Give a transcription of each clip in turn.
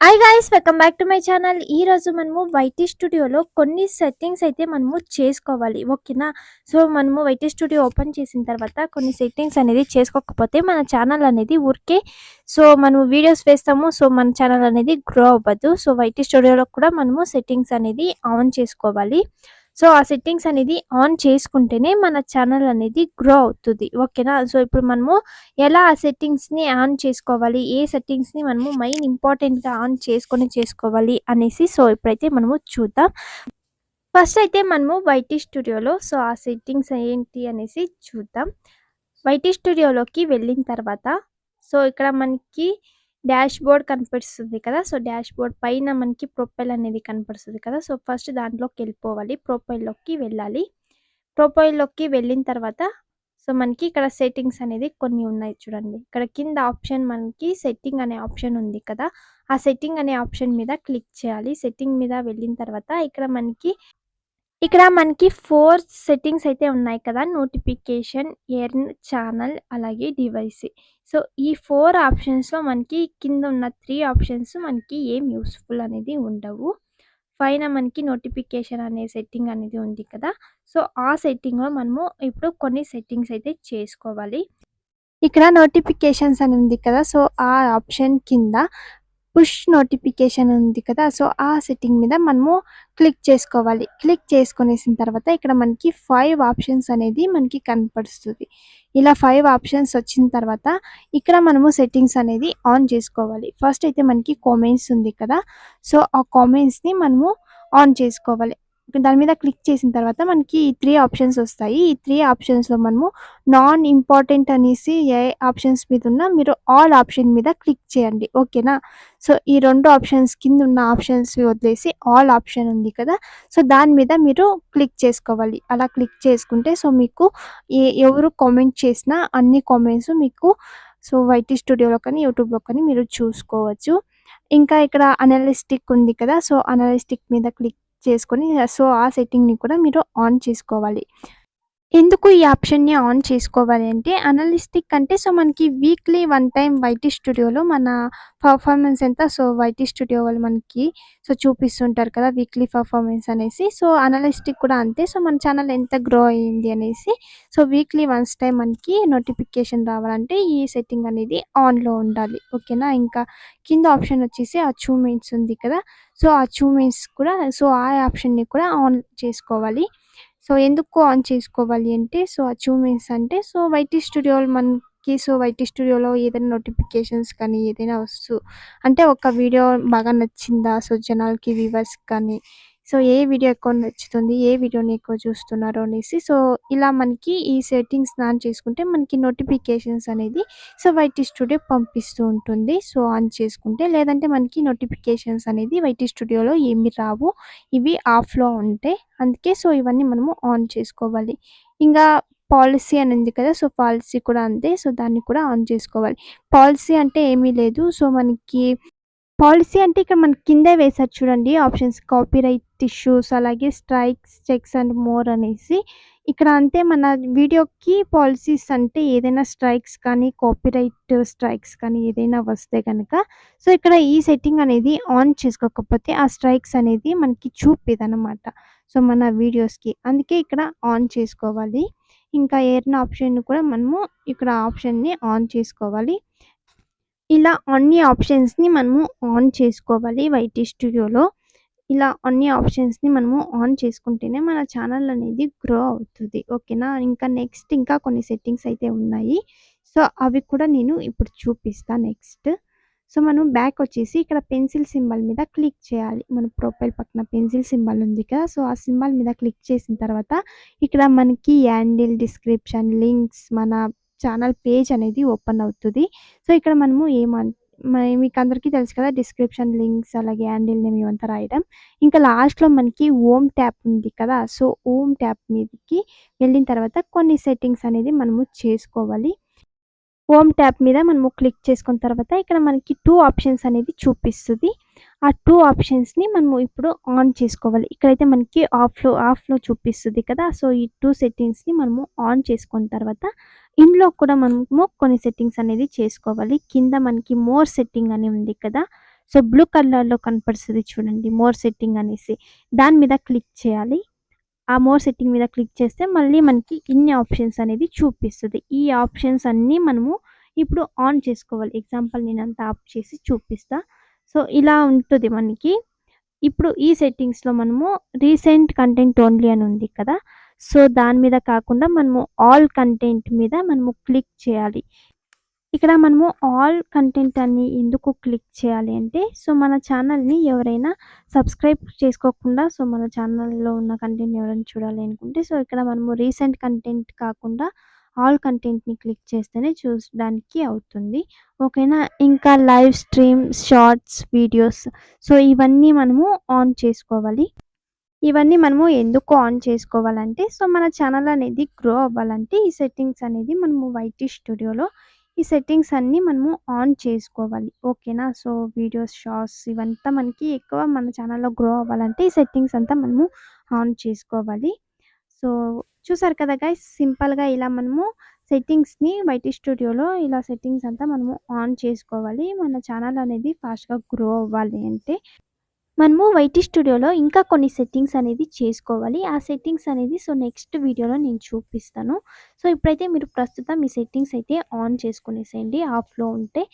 Hi guys welcome back to my channel ఈ రోజు మనము వైటీ స్టూడియోలో కొన్ని సెట్టింగ్స్ అయితే మనము చేసుకోవాలి. ఓకేనా? సో మనము వైటీ స్టూడియో ఓపెన్ చేసిన తర్వాత కొన్ని సెట్టింగ్స్ అనేది చేసుకోకపోతే మన ఛానల్ అనేది ఊరికే సో మనము వీడియోస్ వేస్తాము. సో మన ఛానల్ అనేది గ్రో అవ్వదు. సో వైటీ స్టూడియోలో కూడా మనము సెట్టింగ్స్ అనేది ఆన్ చేసుకోవాలి. సో ఆ సెట్టింగ్స్ అనేది ఆన్ చేసుకుంటేనే మన ఛానల్ అనేది గ్రో అవుతుంది. ఓకేనా? సో ఇప్పుడు మనము ఎలా ఆ సెట్టింగ్స్ని ఆన్ చేసుకోవాలి? ఏ సెట్టింగ్స్ని మనము మెయిన్ ఇంపార్టెంట్గా ఆన్ చేసుకొని చేసుకోవాలి అనేసి సో ఇప్పుడైతే మనము చూద్దాం. ఫస్ట్ అయితే మనము వైటీ స్టూడియోలో సో ఆ సెట్టింగ్స్ ఏంటి అనేసి చూద్దాం. వైటీ స్టూడియోలోకి వెళ్ళిన తర్వాత సో ఇక్కడ మనకి డాష్ బోర్డ్ కనిపిస్తుంది కదా సో డాష్ బోర్డ్ పైన మనకి ప్రొపైల్ అనేది కనపడుతుంది కదా సో ఫస్ట్ దాంట్లోకి వెళ్ళిపోవాలి ప్రొపైల్లోకి వెళ్ళాలి. ప్రొపైల్లోకి వెళ్ళిన తర్వాత సో మనకి ఇక్కడ సెట్టింగ్స్ అనేది కొన్ని ఉన్నాయి చూడండి. ఇక్కడ కింద ఆప్షన్ మనకి సెట్టింగ్ అనే ఆప్షన్ ఉంది కదా ఆ సెట్టింగ్ అనే ఆప్షన్ మీద క్లిక్ చేయాలి. సెట్టింగ్ మీద వెళ్ళిన తర్వాత ఇక్కడ మనకి ఇక్కడ మనకి ఫోర్ సెట్టింగ్స్ అయితే ఉన్నాయి కదా. నోటిఫికేషన్ ఎర్న్ ఛానల్ అలాగే డివైస్ సో ఈ ఫోర్ ఆప్షన్స్లో మనకి కింద ఉన్న త్రీ ఆప్షన్స్ మనకి ఏం యూస్ఫుల్ అనేది ఉండవు. పైన మనకి నోటిఫికేషన్ అనే సెట్టింగ్ అనేది ఉంది కదా. సో ఆ సెట్టింగ్లో మనము ఇప్పుడు కొన్ని సెట్టింగ్స్ అయితే చేసుకోవాలి. ఇక్కడ నోటిఫికేషన్స్ అని ఉంది కదా. సో ఆ ఆప్షన్ కింద పుష్ నోటిఫికేషన్ ఉంది కదా సో ఆ సెట్టింగ్ మీద మనము క్లిక్ చేసుకోవాలి. క్లిక్ చేసుకునేసిన తర్వాత ఇక్కడ మనకి ఫైవ్ ఆప్షన్స్ అనేది మనకి కనపడుస్తుంది ఇలా ఫైవ్ ఆప్షన్స్ వచ్చిన తర్వాత ఇక్కడ మనము సెట్టింగ్స్ అనేది ఆన్ చేసుకోవాలి. ఫస్ట్ అయితే మనకి కామెంట్స్ ఉంది కదా సో ఆ కామెంట్స్ని మనము ఆన్ చేసుకోవాలి. దాని మీద క్లిక్ చేసిన తర్వాత మనకి ఈ త్రీ ఆప్షన్స్ వస్తాయి. ఈ త్రీ ఆప్షన్స్లో మనము నాన్ ఇంపార్టెంట్ అనేసి ఏ ఆప్షన్స్ మీద ఉన్నా మీరు ఆల్ ఆప్షన్ మీద క్లిక్ చేయండి. ఓకేనా? సో ఈ రెండు ఆప్షన్స్ కింద ఉన్న ఆప్షన్స్ వదిలేసి ఆల్ ఆప్షన్ ఉంది కదా? సో దాని మీద మీరు క్లిక్ చేసుకోవాలి. అలా క్లిక్ చేసుకుంటే సో మీకు ఏ ఎవరు కామెంట్ చేసినా అన్ని కామెంట్స్ మీకు సో వైటీ స్టూడియోలో కానీ యూట్యూబ్లో కానీ మీరు చూసుకోవచ్చు. ఇంకా ఇక్కడ అనలిస్టిక్ ఉంది కదా? సో అనలిస్టిక్ మీద క్లిక్ చేసుకొని సో ఆ సెట్టింగ్ని కూడా మీరు ఆన్ చేసుకోవాలి. ఎందుకు ఈ ఆప్షన్ని ఆన్ చేసుకోవాలి అంటే అనలిస్టిక్ అంటే సో మనకి వీక్లీ వన్ టైం వైటీ స్టూడియోలో మన పర్ఫార్మెన్స్ ఎంత? సో వైటీ స్టూడియో వాళ్ళు మనకి సో చూపిస్తుంటారు కదా వీక్లీ పర్ఫార్మెన్స్ అనేసి. సో అనలిస్టిక్ కూడా అంతే. సో మన ఛానల్ ఎంత గ్రో అయ్యింది అనేసి సో వీక్లీ వన్స్ టైం మనకి నోటిఫికేషన్ రావాలంటే ఈ సెట్టింగ్ అనేది ఆన్లో ఉండాలి. ఓకేనా? ఇంకా కింద ఆప్షన్ వచ్చేసి అచీవ్మెంట్స్ ఉంది కదా. సో అచీవ్మెంట్స్ కూడా సో ఆ ఆప్షన్ని కూడా ఆన్ చేసుకోవాలి. సో ఎందుకు ఆన్ చేసుకోవాలి అంటే సో అచీవ్మెంట్స్ అంటే సో వైటీ స్టూడియో మనకి సో వైటీ స్టూడియోలో ఏదైనా నోటిఫికేషన్స్ కానీ ఏదైనా వస్తూ అంటే ఒక వీడియో బాగా నచ్చిందా? సో జనాలకి వ్యూవర్స్ కానీ సో ఏ వీడియో ఎక్కువ నచ్చుతుంది ఏ వీడియోని ఎక్కువ చూస్తున్నారో అనేసి సో ఇలా మనకి ఈ సెట్టింగ్స్ ఆన్ చేసుకుంటే మనకి నోటిఫికేషన్స్ అనేది సో వైటీ స్టూడియో పంపిస్తూ ఉంటుంది. సో ఆన్ చేసుకుంటే లేదంటే మనకి నోటిఫికేషన్స్ అనేది వైటీ స్టూడియోలో ఏమి రావు. ఇవి ఆఫ్లో ఉంటాయి. అందుకే సో ఇవన్నీ మనము ఆన్ చేసుకోవాలి. ఇంకా పాలసీ అని ఉంది కదా సో పాలసీ కూడా అంతే. సో దాన్ని కూడా ఆన్ చేసుకోవాలి. పాలసీ అంటే ఏమీ లేదు. సో మనకి పాలసీ అంటే ఇక్కడ మనకి కిందే వేసారు చూడండి ఆప్షన్స్ కాపీరైట్ ఇష్యూస్ అలాగే స్ట్రైక్స్ చెక్స్ అండ్ మోర్ అనేసి. ఇక్కడ అంతే మన వీడియోకి పాలసీస్ అంటే ఏదైనా స్ట్రైక్స్ కానీ కాపీరైట్ స్ట్రైక్స్ కానీ ఏదైనా వస్తే కనుక సో ఇక్కడ ఈ సెట్టింగ్ అనేది ఆన్ చేసుకోకపోతే ఆ స్ట్రైక్స్ అనేది మనకి చూపేదన్నమాట. సో మన వీడియోస్కి అందుకే ఇక్కడ ఆన్ చేసుకోవాలి. ఇంకా ఏదైనా ఆప్షన్ కూడా మనము ఇక్కడ ఆప్షన్ని ఆన్ చేసుకోవాలి. ఇలా అన్ని ఆప్షన్స్ని మనము ఆన్ చేసుకోవాలి వైటీ స్టూడియోలో ఇలా అన్ని ఆప్షన్స్ని మనము ఆన్ చేసుకుంటేనే మన ఛానల్ అనేది గ్రో అవుతుంది. ఓకేనా ఇంకా నెక్స్ట్ ఇంకా కొన్ని సెట్టింగ్స్ అయితే ఉన్నాయి. సో అవి కూడా నేను ఇప్పుడు చూపిస్తాను నెక్స్ట్ సో మనం బ్యాక్ వచ్చేసి ఇక్కడ పెన్సిల్ సింబల్ మీద క్లిక్ చేయాలి. మన ప్రొఫైల్ పక్కన పెన్సిల్ సింబల్ ఉంది కదా? సో ఆ సింబల్ మీద క్లిక్ చేసిన తర్వాత ఇక్కడ మనకి యాండిల్ డిస్క్రిప్షన్ లింక్స్ మన ఛానల్ పేజ్ అనేది ఓపెన్ అవుతుంది. సో ఇక్కడ మనము ఏమన్ మీకు అందరికీ తెలుసు కదా డిస్క్రిప్షన్ లింక్స్ అలాగే హ్యాండిల్ నేమ్ ఇవంతా రాయడం. ఇంకా లాస్ట్లో మనకి ఓమ్ ట్యాప్ ఉంది కదా సో ఓమ్ ట్యాప్ మీదకి వెళ్ళిన తర్వాత కొన్ని సెట్టింగ్స్ అనేది మనము చేసుకోవాలి. ఓమ్ ట్యాప్ మీద మనము క్లిక్ చేసుకున్న తర్వాత ఇక్కడ మనకి టూ ఆప్షన్స్ అనేది చూపిస్తుంది. ఆ టూ ఆప్షన్స్ని మనము ఇప్పుడు ఆన్ చేసుకోవాలి ఇక్కడైతే మనకి ఆఫ్లో ఆఫ్లో చూపిస్తుంది కదా సో ఈ టూ సెట్టింగ్స్ని మనము ఆన్ చేసుకున్న తర్వాత ఇందులో కూడా మనము కొన్ని సెట్టింగ్స్ అనేది చేసుకోవాలి కింద మనకి మోర్ సెట్టింగ్ అని ఉంది కదా సో బ్లూ కలర్‌లో కనపడుతుంది చూడండి మోర్ సెట్టింగ్ అనేసి. దాని మీద క్లిక్ చేయాలి. ఆ మోర్ సెట్టింగ్ మీద క్లిక్ చేస్తే మళ్ళీ మనకి ఇన్ని ఆప్షన్స్ అనేది చూపిస్తుంది ఈ ఆప్షన్స్ అన్నీ మనము ఇప్పుడు ఆన్ చేసుకోవాలి. ఎగ్జాంపుల్ నేనంతా ఆఫ్ చేసి చూపిస్తాను సో ఇలా ఉంటది మనకి. ఇప్పుడు ఈ సెట్టింగ్స్‌లో మనము రీసెంట్ కంటెంట్ ఓన్లీ అని ఉంది కదా! సో దాని మీద కాకుండా మనము ఆల్ కంటెంట్ మీద మనము క్లిక్ చేయాలి. ఇక్కడ మనము ఆల్ కంటెంట్ అని ఎందుకు క్లిక్ చేయాలి అంటే సో మన ఛానల్‌ని ఎవరైనా సబ్స్క్రైబ్ చేసుకోకుండా సో మన ఛానల్‌లో ఉన్న కంటెంట్ ఎవరైనా చూడాలి అనుకుంటే సో ఇక్కడ మనము రీసెంట్ కంటెంట్ కాకుండా ఆల్ కంటెంట్‌ని క్లిక్ చేస్తేనే చూడడానికి అవుతుంది. ఓకేనా. ఇంకా live stream, shorts, videos so ఇవన్నీ మనము ఆన్ చేసుకోవాలి. ఇవన్నీ మనము ఎందుకు ఆన్ చేసుకోవాలంటే సో మన ఛానల్ అనేది గ్రో అవ్వాలంటే ఈ సెట్టింగ్స్ అనేది మనము వైటీ స్టూడియోలో ఈ సెట్టింగ్స్ అన్నీ మనము ఆన్ చేసుకోవాలి. ఓకేనా. సో వీడియోస్, షార్ట్స్ ఇవంతా మనకి ఎక్కువ మన ఛానల్‌లో గ్రో అవ్వాలంటే ఈ సెట్టింగ్స్ అంతా మనము ఆన్ చేసుకోవాలి. సో చూసారు కదా గైస్ సింపుల్‌గా ఇలా మనము సెట్టింగ్స్‌ని వైటీ స్టూడియోలో ఇలా సెట్టింగ్స్ అంతా మనము ఆన్ చేసుకోవాలి. మన ఛానల్ అనేది ఫాస్ట్‌గా గ్రో అవ్వాలి అంటే. మనము వైటీ స్టూడియోలో ఇంకా కొన్ని సెట్టింగ్స్ అనేది చేసుకోవాలి. ఆ సెట్టింగ్స్ అనేది సో నెక్స్ట్ వీడియోలో నేను చూపిస్తాను. సో ఇప్పుడైతే మీరు ప్రస్తుతం ఈ సెట్టింగ్స్ అయితే ఆన్ చేసుకునేసేయండి ఆఫ్‌లో ఉంటే.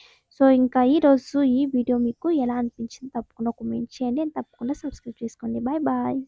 సో ఇంకా ఈరోజు ఈ వీడియో మీకు ఎలా అనిపించింది తప్పకుండా కామెంట్ చేయండి. అండ్ తప్పకుండా సబ్స్క్రైబ్ చేసుకోండి. Bye bye.